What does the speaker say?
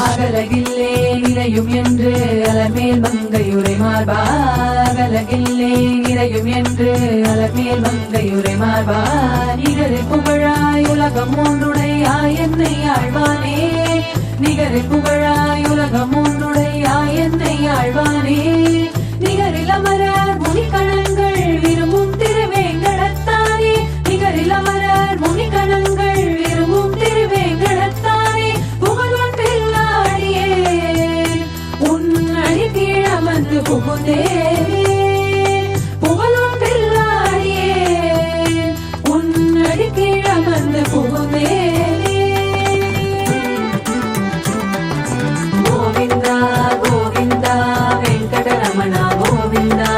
அகலகில்லே நிறையும் என்று அலமேல் மங்கையுரை மார்பா அகலகில்லே நிறையும் என்று அலமேல் மங்கையுரை மார்பா நிகரு புகழாய் உலகம் ஒன்றுடையாய் என்னை ஆழ்வானே. நிகரு புகழாய் పువ్వునే పువ్వులు పిల్లాడే ఉన్నడికి రమన్న పువ్వునే గోవింద గోవింద వెంకటరమణ గోవిందా.